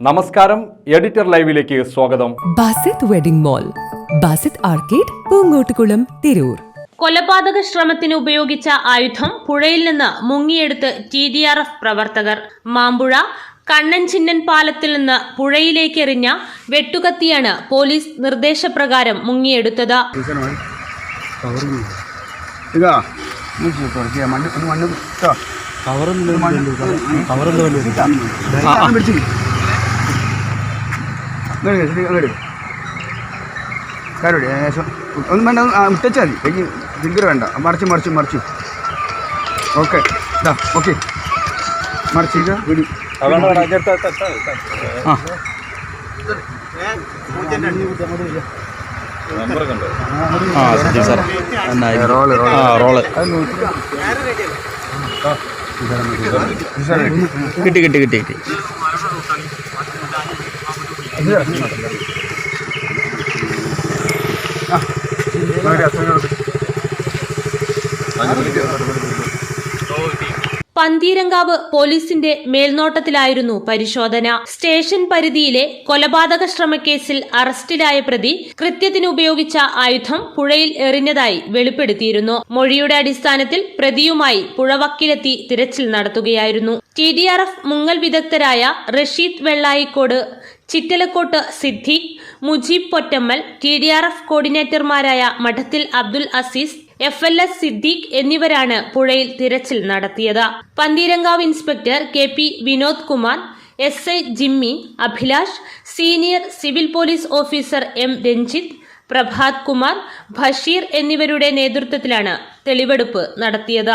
നമസ്കാരം എഡിറ്റർ ലൈവിലേക്ക് സ്വാഗതം Basith wedding mall Basith arcade Poongottukulam Tirur കൊലപാതക ശ്രമത്തിന് ഉപയോഗിച്ച ആയുധം പുഴയിൽ നിന്ന് മുങ്ങിയെടുത്ത് ടി ഡി ആർ എഫ് പ്രവർത്തകർ മാമ്പുഴ കണ്ണൻ ചിന്നൻ പാലത്തിൽ നിന്ന് പുഴയിലേക്ക് എറിഞ്ഞ വെട്ടുകത്തിയാണ് പോലീസ് നിർദ്ദേശപ്രകാരം മുങ്ങിയെടുത്തത് ഇതാ കേട്ടോ പിടിച്ച് കാരോടി ഏകദേശം ഒന്നും വേണ്ട മുട്ടച്ചാൽ മതി. എനിക്ക് ഫിംഗർ വേണ്ട. മറിച്ച് മറിച്ച് മറിച്ച്. ഓക്കെ. ഇതാ ഓക്കെ. മറിച്ച് വിടി ആ. ആ സത്യം സാർ നന്നായി റോൾ ആ റോൾ. കിട്ടി കിട്ടി കിട്ടി കിട്ടി. പന്തീരങ്കാവ് പോലീസിന്റെ മേൽനോട്ടത്തിലായിരുന്നു പരിശോധന. സ്റ്റേഷൻ പരിധിയിലെ കൊലപാതക ശ്രമക്കേസിൽ അറസ്റ്റിലായ പ്രതി കൃത്യത്തിന് ഉപയോഗിച്ച ആയുധം പുഴയിൽ എറിഞ്ഞതായി വെളിപ്പെടുത്തിയിരുന്നു. മൊഴിയുടെ അടിസ്ഥാനത്തിൽ പ്രതിയുമായി പുഴവക്കിലെത്തി തിരച്ചിൽ നടത്തുകയായിരുന്നു. ടി ഡി ആർ എഫ് മുങ്ങൽ വിദഗ്ധരായ Rasheed Vellayikode Chittalakkode Siddique Mujeeb Pottammal T D R F കോർഡിനേറ്റർമാരായ Madathil Abdul Azeez F L S Siddique എന്നിവരാണ് പുഴയിൽ തിരച്ചിൽ നടത്തിയത്. Pantheerankavu inspector K P Vinod Kumar S I Jimmy Abhilash senior civil police officer M Ranjith Prabhath Kumar Basheer എന്നിവരുടെ നേതൃത്വത്തിലാണ് തെളിവെടുപ്പ് നടത്തിയത്.